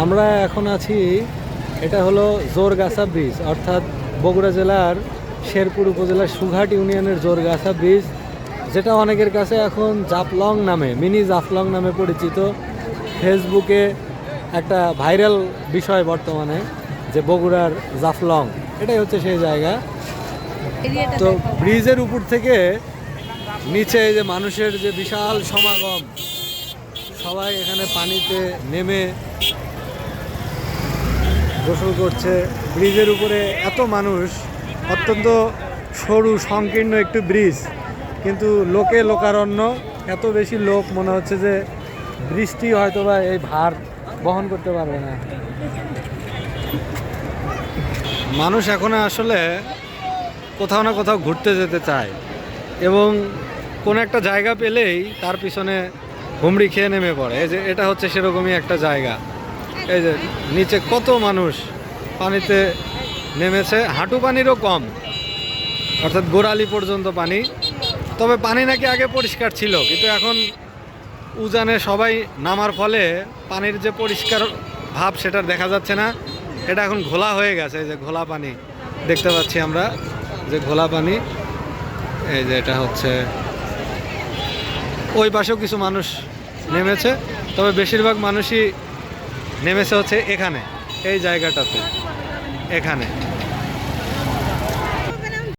আমরা এখন আছি এটা হলো জোরগাছা ব্রিজ অর্থাৎ বগুড়া জেলার শেরপুর উপজেলার সুঘাট ইউনিয়নের জোরগাছা ব্রিজ যেটা অনেকের কাছে এখন জাফলং নামে মিনি জাফলং নামে পরিচিত। ফেসবুকে একটা ভাইরাল বিষয় বর্তমানে যে বগুড়ার জাফলং এটাই হচ্ছে সেই জায়গা। তো ব্রিজের উপর থেকে নিচে যে মানুষের যে বিশাল সমাগম সবাই এখানে পানিতে নেমে গোসল করছে। ব্রিজের উপরে এত মানুষ, অত্যন্ত সরু, সংকীর্ণ একটু ব্রিজ। কিন্তু লোকে লোকারণ্য, এত বেশি লোক, মনে হচ্ছে যে বৃষ্টি হয়তো বা এই ভার বহন করতে পারবে না। মানুষ এখন আসলে কোথাও না কোথাও ঘুরতে যেতে চায় এবং কোন একটা জায়গা পেলেই তার পিছনে হুমড়ি খেয়ে নেমে পড়ে। যে এটা হচ্ছে সেরকমই একটা জায়গা। এই যে, নিচে কত মানুষ পানিতে নেমেছে? হাঁটু পানিরও কম। অর্থাৎ গোড়ালি পর্যন্ত পানি। তবে পানি নাকি আগে পরিষ্কার ছিল, কিন্তু এখন উজানে সবাই নামার ফলে পানির যে পরিষ্কার ভাব সেটা দেখা যাচ্ছে না। এটা এখন ঘোলা হয়ে গেছে, এই যে ঘোলা পানি। দেখতে পাচ্ছি আমরা যে ঘোলা পানি। এই যে এটা হচ্ছে, ওই পাশেও কিছু মানুষ নেমেছে। তবে বেশিরভাগ মানুষই নেমেছে হচ্ছে এখানে এই জায়গাটাতে এখানে।